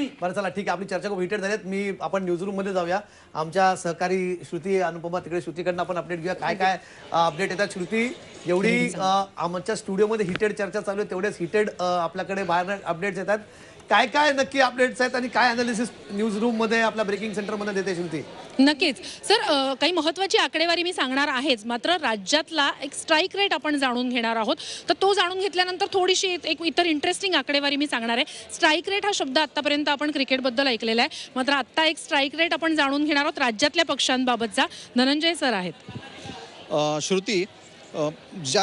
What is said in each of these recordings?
मी बरं चला ठीक आहे. आपली चर्चा खूप हिटेड झालीत. मी आपण न्यूज रूममध्ये जाऊया. आमच्या सहकारी श्रुती अनुपमा तिकडे श्रुतीकडनं आपण अपडेट घेऊया. काय काय अपडेट येतात श्रुती? जेवढी अ, आमच्या स्टुडिओमध्ये हिटेड चर्चा चालू आहे. तेवढेच हिटेड आपल्याकडे बाहेर अपडेट्स येतात. काय काय नक्की अपडेट्स आहेत आणि काय अनालिसिस न्यूज रूममध्ये आपल्या ब्रेकिंग सेंटरमध्ये देते श्रुती नक्कीच. सर अ, काही महत्त्वाची आकडेवारी मी सांगणार आहेच. मात्र राज्यातला एक स्ट्राईक रेट आपण जाणून घेणार आहोत. तर तो जाणून घेतल्यानंतर थोडीशी एक इतर इंटरेस्टिंग आकडेवारी मी सांगणार आहे. स्ट्राईक रेट हा शब्द आतापर्यंत आपण क्रिकेटबद्दल ऐकलेला आहे. मात्र आत्ता एक स्ट्राईक रेट आपण जाणून घेणार आहोत राज्यातल्या पक्षांबाबतचा. धनंजय सर आहेत. अ, श्रुती ज्या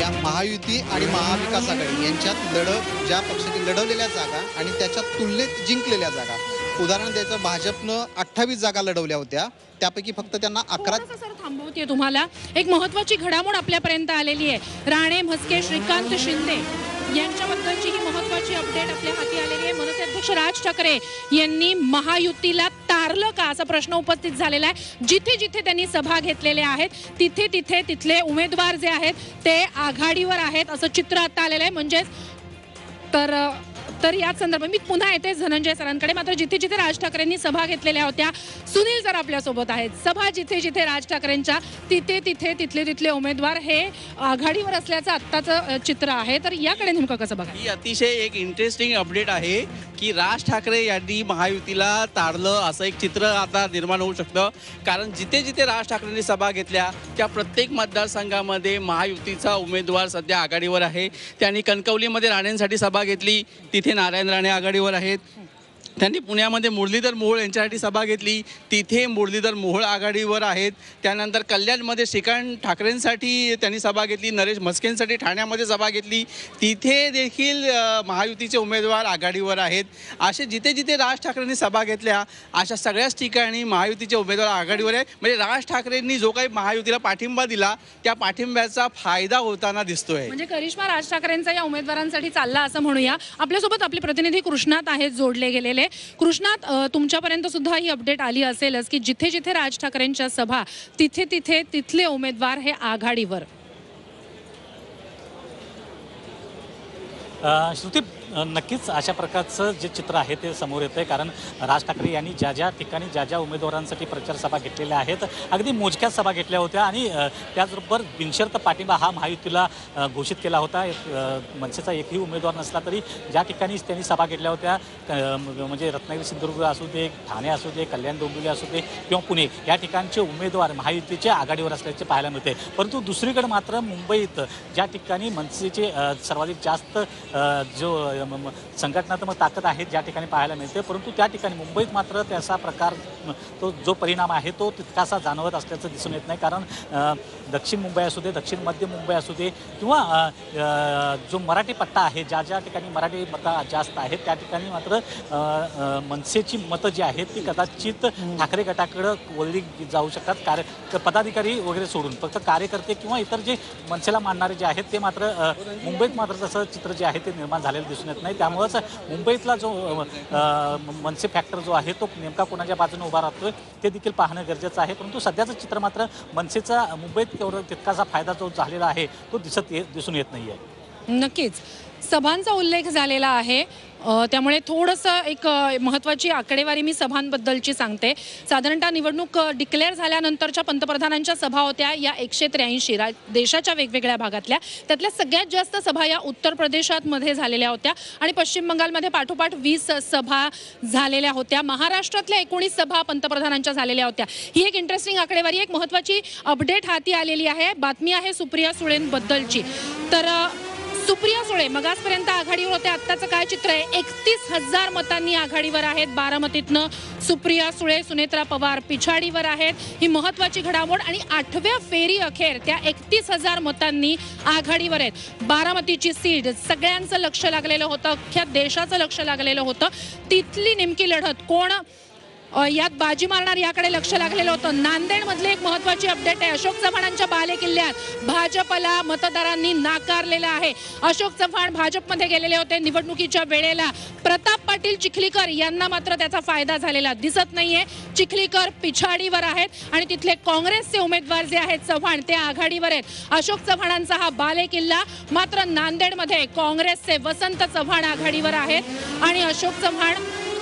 या महायुती आणि महाविकास आघाडी यांच्यात लढ ज्या पक्षाने लढवलेल्या जागा आणि त्याच्या तुलनेत जिंकलेल्या जागा. उदाहरण द्यायचं भाजपनं अठ्ठावीस जागा लढवल्या होत्या. त्यापैकी फक्त त्यांना अकरा थोडंसं सर थांबवते तुम्हाला. एक महत्वाची घडामोड आपल्यापर्यंत आलेली आहे. राणे म्हस्के श्रीकांत शिंदे यांच्याबद्दलची ही महत्वाची अपडेट आपल्या हाती आलेली आहे. मनसे अध्यक्ष राज ठाकरे यांनी महायुतीला तारलं का असा प्रश्न उपस्थित झालेला आहे? जिथे जिथे त्यांनी सभा घेतलेल्या आहेत तिथे तिथे तिथले उमेदवार जे आहेत ते आघाडीवर आहेत असं चित्र आता आलेलं आहे. म्हणजेच तर तर याच संदर्भात मी पुन्हा येते धनंजय सरांकडे. मात्र जिथे जिथे राज ठाकरेंनी सभा घेतलेल्या होत्या सुनील सर आपल्यासोबत आहेत. सभा जिथे जिथे राज ठाकरेंच्या तिथे तिथे तिथले तिथले उमेदवार हे आघाडीवर असल्याचं आत्ताचं चित्र आहे. तर याकडे नेमकं कसं बघा ही अतिशय एक इंटरेस्टिंग अपडेट आहे. की राज ठाकरे यांनी महायुतीला ताडलं असं एक चित्र आता निर्माण होऊ शकतं. कारण जिथे जिथे राज ठाकरेंनी सभा घेतल्या त्या प्रत्येक मतदारसंघामध्ये महायुतीचा उमेदवार सध्या आघाडीवर आहे. त्यांनी कणकवलीमध्ये राणेंसाठी सभा घेतली तिथे नारायण राणे आघाडीवर आहेत. त्यांनी पुण्यामध्ये मुरलीधर मोहोळ यांच्यासाठी सभा घेतली. तिथे मुरलीधर मोहोळ आघाडीवर आहेत. त्यानंतर कल्याणमध्ये श्रीकांत ठाकरेंसाठी त्यांनी सभा घेतली. नरेश म्हस्केंसाठी ठाण्यामध्ये सभा घेतली. तिथे देखील महायुतीचे उमेदवार आघाडीवर आहेत. असे जिथे जिथे राज ठाकरेंनी सभा घेतल्या अशा सगळ्याच ठिकाणी महायुतीचे उमेदवार आघाडीवर आहे म्हणजे राज ठाकरेंनी जो काही महायुतीला पाठिंबा दिला त्या पाठिंब्याचा फायदा होताना दिसतोय. म्हणजे करिश्मा राज ठाकरेंचा या उमेदवारांसाठी चालला असं म्हणूया. आपल्यासोबत आपले प्रतिनिधी कृष्णात आहेत जोडले गेलेले. कृष्णात तुमच्यापर्यंत सुद्धा ही अपडेट आली असेलच की जिथे जिथे राज ठाकरेंच्या सभा तिथे तिथे तिथले उमेदवार हे आघाडीवर. श्रुती नक्कीच अशा प्रकारचं जे चित्र आहे ते समोर येतं आहे कारण राज ठाकरे यांनी ज्या ज्या ठिकाणी ज्या ज्या उमेदवारांसाठी प्रचार सभा घेतलेल्या आहेत अगदी मोजक्याच सभा घेतल्या होत्या आणि त्याचबरोबर बिनशर्त पाठिंबा हा महायुतीला घोषित केला होता. एक, मनसेचा एकही उमेदवार नसला तरी ज्या ठिकाणी त्यांनी सभा घेतल्या होत्या म्हणजे रत्नागिरी सिंधुदुर्ग असू दे ठाणे असू दे कल्याण डोंबिवली असू दे किंवा पुणे या ठिकाणचे उमेदवार महायुतीचे आघाडीवर असल्याचे पाहायला मिळते. परंतु दुसरीकडे मात्र मुंबईत ज्या ठिकाणी मनसेचे सर्वाधिक जास्त जो संघटनात्मक ताकद आहे ज्या ठिकाणी पाहायला मिळते. परंतु त्या ठिकाणी मुंबईत मात्र त्याचा प्रकार तो जो परिणाम आहे तो तितकासा जाणवत असल्याचं दिसून येत नाही. कारण दक्षिण मुंबई असू दे दक्षिण मध्य मुंबई असू दे किंवा जो मराठी पट्टा आहे ज्या ज्या ठिकाणी मराठी मतं जास्त आहेत त्या ठिकाणी मात्र मनसेची मतं जी आहेत ती कदाचित ठाकरे गटाकडं वळली जाऊ शकतात. कार्य पदाधिकारी वगैरे सोडून. फक्त कार्यकर्ते किंवा इतर जे मनसेला मानणारे जे आहेत ते मात्र मुंबईत मात्र तसं चित्र जे आहे ते निर्माण झालेलं दिसून मिळत नाही. त्यामुळंच मुंबईतला जो मनसे फॅक्टर जो आहे तो नेमका कोणाच्या बाजूने उभा राहतोय ते देखील पाहणं गरजेचं आहे. परंतु सध्याचं चित्र मात्र मनसेचा मुंबईत तेवढं तितकासा फायदा जो झालेला आहे तो दिसत ये दिसून येत नाही आहे नक्कीच. सभांचा उल्लेख झालेला आहे. त्यामुळे थोडंसं एक महत्त्वाची आकडेवारी मी सभांबद्दलची सांगते. साधारणतः निवडणूक डिक्लेअर झाल्यानंतरच्या पंतप्रधानांच्या सभा होत्या या एकशे त्र्याऐंशी रा देशाच्या वेगवेगळ्या भागातल्या. त्यातल्या सगळ्यात जास्त सभा या उत्तर प्रदेशातमध्ये झालेल्या होत्या आणि पश्चिम बंगालमध्ये पाठोपाठ वीस सभा झालेल्या होत्या. महाराष्ट्रातल्या एकोणीस सभा पंतप्रधानांच्या झालेल्या होत्या. ही एक इंटरेस्टिंग आकडेवारी एक महत्त्वाची अपडेट हाती आलेली आहे. बातमी आहे सुप्रिया सुळेंबद्दलची. तर सुप्रिया सुळे मगासपर्यंत आघाडीवर होते आत्ताचं काय चित्र आहे? एकतीस हजार मतांनी आघाडीवर आहेत बारामतीतनं. सुप्रिया सुळे सुनेत्रा पवार पिछाडीवर आहेत. ही महत्वाची घडामोड आणि आठव्या फेरी अखेर त्या एकतीस हजार मतांनी आघाडीवर आहेत. बारामतीची सीट सगळ्यांचं लक्ष लागलेलं होतं अख्ख्या देशाचं लक्ष लागलेलं होतं. तिथली नेमकी लढत कोण यात बाजी मारणार याकडे लक्ष लागलेलं होतं. नांदेडमधले एक महत्वाची अपडेट आहे. अशोक चव्हाणांच्या बाले किल्ल्यात भाजपला मतदारांनी नाकारलेलं आहे. अशोक चव्हाण भाजपमध्ये गेलेले होते निवडणुकीच्या वेळेला. प्रताप पाटील चिखलीकर यांना मात्र त्याचा फायदा झालेला दिसत नाहीये. चिखलीकर पिछाडीवर आहेत आणि तिथले काँग्रेसचे उमेदवार जे आहेत चव्हाण ते आघाडीवर आहेत. अशोक चव्हाणांचा हा बाले किल्ला मात्र नांदेडमध्ये काँग्रेसचे वसंत चव्हाण आघाडीवर आहेत. आणि अशोक चव्हाण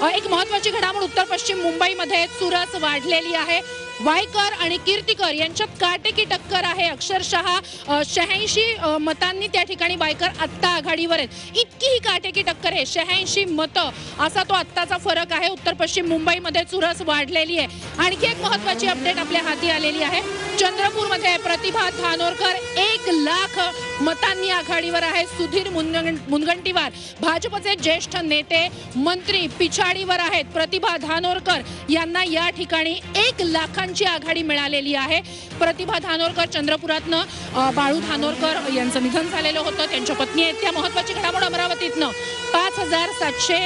एक महत्वाची घडामोड उत्तर पश्चिम मुंबईमध्ये चुरस वाढलेली आहे. वायकर आणि कीर्तिकर यांच्यात काटेकी टक्कर आहे. अक्षरशः शहाऐंशी मतांनी त्या ठिकाणी वायकर आत्ता आघाडीवर आहेत. इतकी ही काटेकी टक्कर आहे. शहाऐंशी मतं असा तो आत्ताचा फरक आहे. उत्तर पश्चिम मुंबईमध्ये चुरस वाढलेली आहे. आणखी एक महत्वाची अपडेट आपल्या हाती आलेली आहे. चंद्रपूरमध्ये प्रतिभा धानोरकर. एक लाख मतांनी आघाडीवर आहे. सुधीर मुनगं- मुनगंटीवार. भाजपचे ज्येष्ठ नेते मंत्री पिछाडीवर आहेत. प्रतिभा धानोरकर यांना या ठिकाणी एक लाख लाखांची आघाडी मिळालेली आहे. प्रतिभा धानोरकर चंद्रपुरातनं बाळू धानोरकर यांचं निधन झालेलं होतं. त्यांच्या पत्नी आहेत. त्या महत्वाची घडामोड अमरावतीतनं. पाच हजार सातशे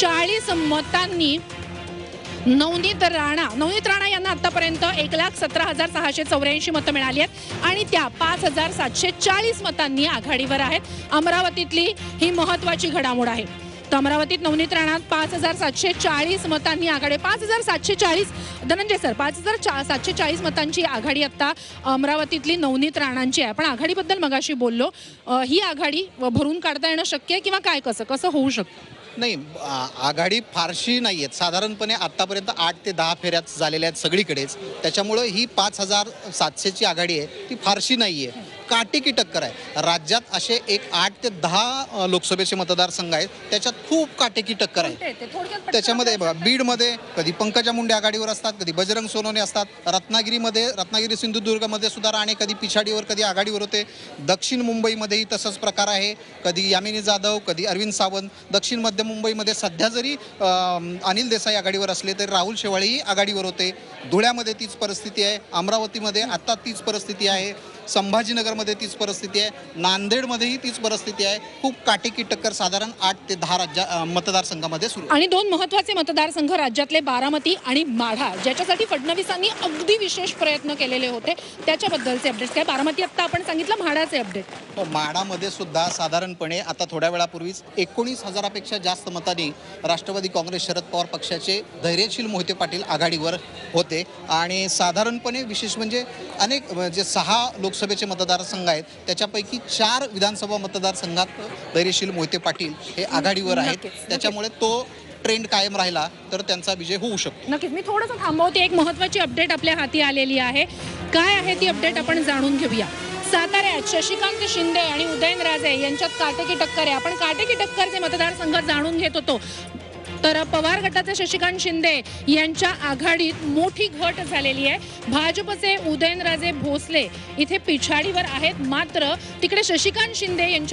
चाळीस मतांनी नवनीत राणा नवनीत राणा यांना आतापर्यंत एक लाख सतरा हजार सहाशे चौऱ्याऐंशी मतं मिळाली आहेत. आणि त्या पाच हजार सातशे चाळीस मतांनी आघाडीवर आहेत. अमरावतीतली ही महत्वाची घडामोड आहे. तर अमरावतीत नवनीत राणात पाच हजार सातशे चाळीस मतांनी आघाडी. पाच हजार सातशे चाळीस. धनंजय सर पाच हजार चा सातशे चाळीस मतांची आघाडी आत्ता अमरावतीतली नवनीत राणांची आहे. आपण आघाडीबद्दल मगाशी बोललो. ही आघाडी भरून काढता येणं शक्य आहे किंवा काय कसं कसं होऊ शकतं? नाही आघाडी फारशी नाही आहेत. साधारणपणे आत्तापर्यंत आठ ते दहा फेऱ्यात झालेल्या आहेत सगळीकडेच. त्याच्यामुळं ही पाच हजार सातशेची आघाडी आहे. ती फारशी नाही आहे. काटेकी टक्कर आहे. राज्यात असे एक आठ ते दहा लोकसभेचे मतदारसंघ आहेत. त्याच्यात खूप काटेकी टक्कर आहे. त्याच्यामध्ये बघा बीडमध्ये कधी पंकजा मुंडे आघाडीवर असतात कधी बजरंग सोनवणे असतात रत्नागिरीमध्ये रत्नागिरी सिंधुदुर्गमध्ये सुद्धा राणे कधी पिछाडीवर कधी आघाडीवर होते. दक्षिण मुंबईमध्येही तसंच प्रकार आहे. कधी यामिनी जाधव कधी अरविंद सावंत. दक्षिण मध्य मुंबईमध्ये सध्या जरी अनिल देसाई आघाडीवर असले तरी राहुल शेवाळेही आघाडीवर होते. धुळ्यामध्ये तीच परिस्थिती आहे. अमरावतीमध्ये आत्ता तीच परिस्थिती आहे. संभाजीनगरमध्ये तीच परिस्थिती आहे. नांदेडमध्येही तीच परिस्थिती आहे. खूप काटेकी टक्कर साधारण आठ ते दहा राज्या मतदारसंघामध्ये सुरू. आणि दोन महत्त्वाचे मतदारसंघ राज्यातले बारामती आणि माढा ज्याच्यासाठी फडणवीसांनी अगदी विशेष प्रयत्न केलेले होते. त्याच्याबद्दलचे अपडेट्स काय? बारामती आता आपण सांगितलं म्हाडाचे अपडेट हो, माढामध्ये सुद्धा साधारणपणे आता थोड्या वेळापूर्वीच एकोणीस हजारापेक्षा जास्त मतांनी राष्ट्रवादी काँग्रेस शरद पवार पक्षाचे धैर्यशील मोहिते पाटील आघाडीवर होते. आणि साधारणपणे विशेष म्हणजे अनेक म्हणजे सहा लोकसभेचे मतदारसंघ आहेत. त्याच्यापैकी चार विधानसभा मतदारसंघात धैर्यशील मोहिते पाटील हे आघाडीवर आहेत. त्याच्यामुळे तो ट्रेंड कायम राहिला तर त्यांचा विजय होऊ शकतो. नक्कीच. मी थोडंसं थांबवते. एक महत्वाची अपडेट आपल्या हाती आलेली आहे. काय आहे ती अपडेट आपण जाणून घेऊया. साताऱ्यात शशिकांत शिंदे आणि उदयनराजे यांच्यात काटेकी टक्कर आहे. आपण काटेकी टक्करचे मतदारसंघ जाणून घेत होतो. तर पवार गटाचे शशिकांत शिंदे यांच्या आघाडीत मोठी घट झालेली आहे. भाजपचे उदयनराजे भोसले इथे पिछाडीवर आहेत. मात्र तिकडे शशिकांत शिंदे यांच्या